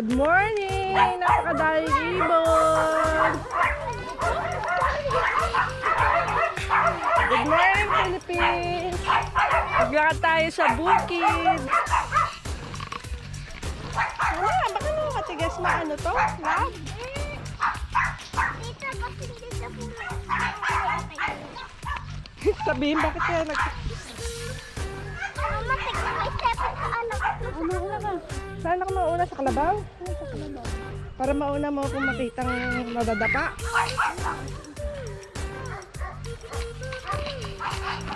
Good morning! Napakadaling ibon! Good morning, Philippines! Maglakad tayo sa bukid. Ano nga, baka naman matigas to? Ba't hindi sa puno? Sabihin, bakit kaya nag... Ano ka? Saan ako mauna? Sa kalabaw? Para mauna mo kung makitang nadadapa.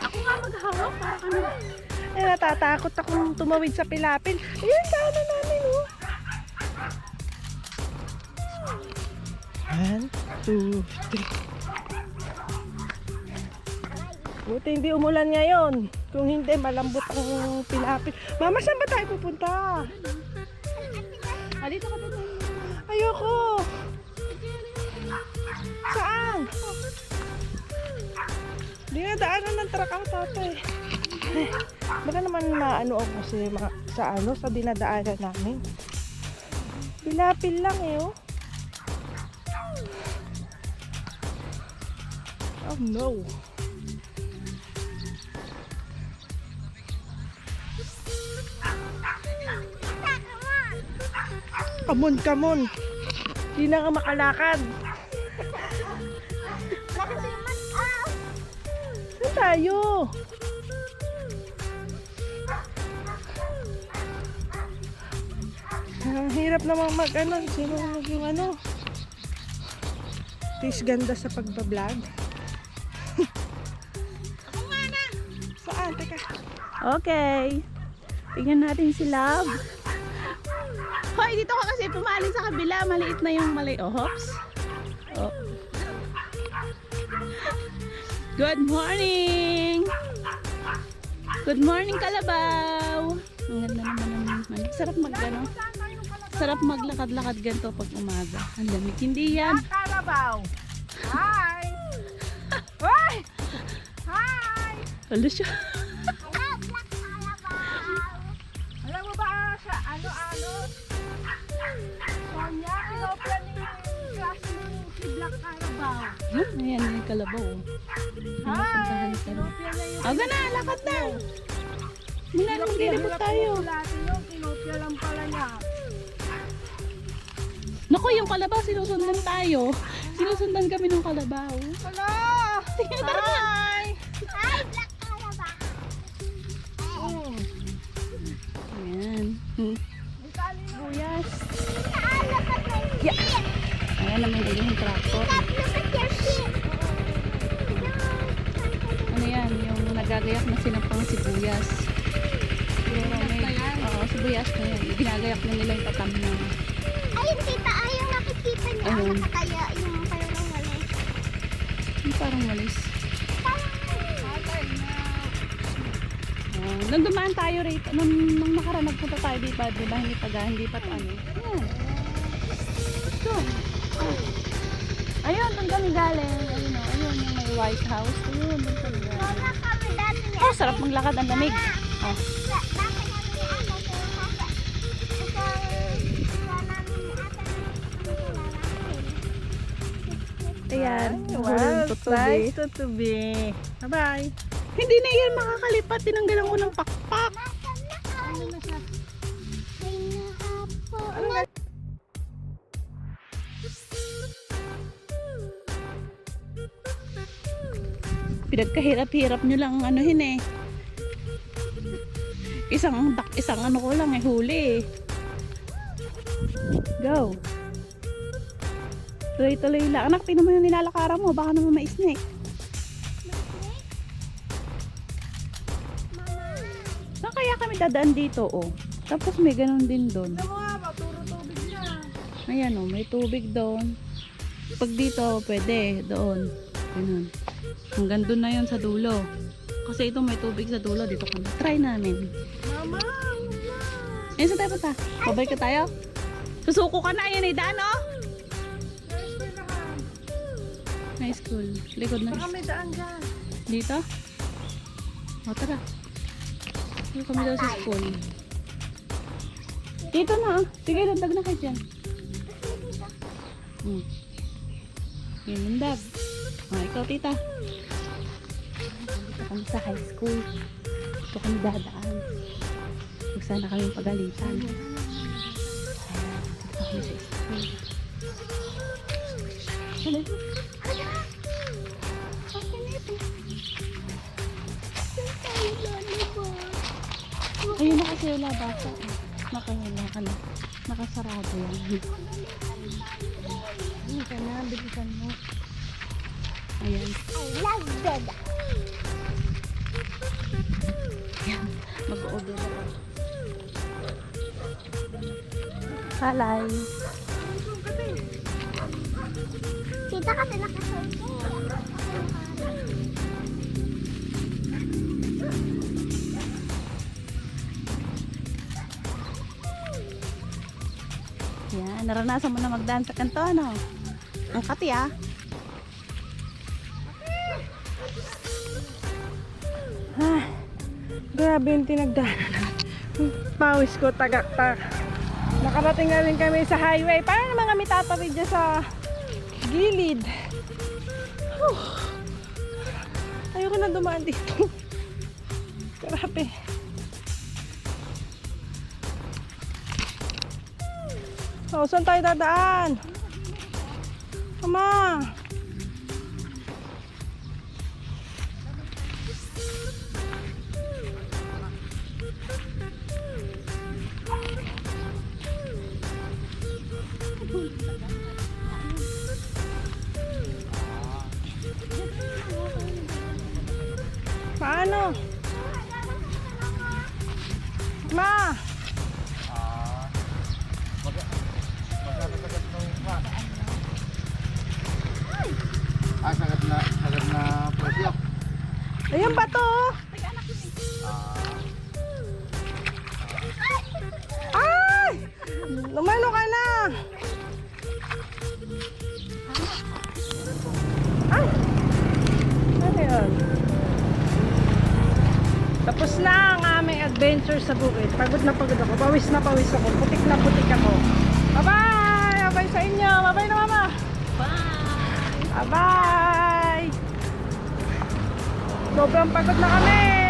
Ako nga maghawak, para ano? Eh, natatakot akong tumawid sa pilapil. Ayun, daanan namin, oh. One, two, three. Buti hindi umulan ngayon. Kung hindi, malambot ang pilapil. Mama, saan ba tayo pupunta? Halito ka dito. Ayoko. Saan? Hindi na daanan ng truck ang tatay. Eh, Baka naman maano ako kasi mga, sa ano, sa dinadaanan namin. Pilapil lang eh, oh. Oh no. Kamon, kamon. Di na nga makalakad. Saan tayo? Ang hirap naman mag ano, sino mag yung ano. Tis ganda sa pagbablog. Saan? Teka. Okay. Tingnan natin si Love. Hoy, dito ka kasi pumali sa kabila. Maliit na yung mali. Oh, hops. Oh. Good morning! Good morning, Kalabaw! Ang ganda naman ano. Sarap mag ano. Sarap maglakad-lakad ganito pag umaga. Ang lamig. Hindi yan. Karabaw! Hi! Hoy! Hi! Ano siya? Sonya, kinopla ni ni si Black Carabao. Huh? Ayan yung Kalabaw. oh. Pinupuntahan ka na. Yung... Aga na, lakad na! Muna na maglilibot tayo. Yun, kinopla lang pala niya. Naku, yung kalabaw, sinusundan tayo. Sinusundan kami ng kalabaw. Hello! Tingnan, tara na. Hi! Ay, black kalaba. Mm. Ayan. Hmm. Ayan naman din yung tractor. Ano yan? Yung nagagayak na sinampang sibuyas. Yung may, oo, sibuyas na yan. Ginagayak na nila yung tatam na. Ayun, tita, ayun nakikita niya. Ayun. Ano kaya yung parang wala. Yung parang walis. Nung dumaan tayo rito, nung, nung nakaraan nagpunta tayo dito, di ba? Hindi pa, hindi pa ano. Ayan. Ito. Ah. Doon kami galing. Ayun, oh, ayun, yung may White House. Ayun, doon kami galing. Oh, sarap maglakad, ang lamig. Oh. Ayan, Wow, nice to, to be. Bye-bye. Hindi na yan makakalipat. Tinanggalan ko ng pakpak. Ano na siya? Pinagkahirap-hirap nyo lang ang anuhin eh. Isang dak, isang ano ko lang eh, huli eh. Go. Tuloy-tuloy lang. Anak, tingnan mo yung nilalakaran mo. Baka naman ma-snake. Saan kaya kami dadaan dito, oh? Tapos may ganun din doon. Ayan, oh, may tubig doon. Pag dito, pwede. Doon. Ganun. Hanggang doon na yun sa dulo. Kasi ito may tubig sa dulo. Dito kami. Try namin. Mama! Ayan, saan tayo punta? Babay ka tayo? Susuko ka na. Ayan, ay daan, oh. High school. Likod na. Baka may daan dyan. Dito? O, tara. Ano kami daw sa school? Dito na ah. Sige, landag na kayo dyan. Hmm. Yun, landag. O, ikaw, tita. Dito kami sa high school. Dito kami dadaan. Huwag sana kami pagalitan. Dito kami sa school. Ano? Ayun na kasi wala bata. Nakahila ka na. Nakasarado yan. Hindi ka na, bilisan mo. Ayan. I love. Ayan. Mag-order ako. Kalay. Kita kasi nakasuot ko. Yan. Naranasan mo na mag-dance sa kanto, ano? Ang kati, ah. Ah, grabe yung tinagdaanan. Pawis ko, tagaktak. Nakarating na rin kami sa highway. Parang naman kami tatawid dyan sa gilid. Whew. Ayoko na dumaan dito. Grabe. Oh, saan tayo dadaan? Mama! Paano? Ay! Ano yun? Tapos na ang aming adventure sa bukid. Pagod na pagod ako. Pawis na pawis ako. Putik na putik ako. Bye-bye! Bye-bye sa inyo! Bye-bye na mama! Bye! Bye-bye! Sobrang pagod na kami!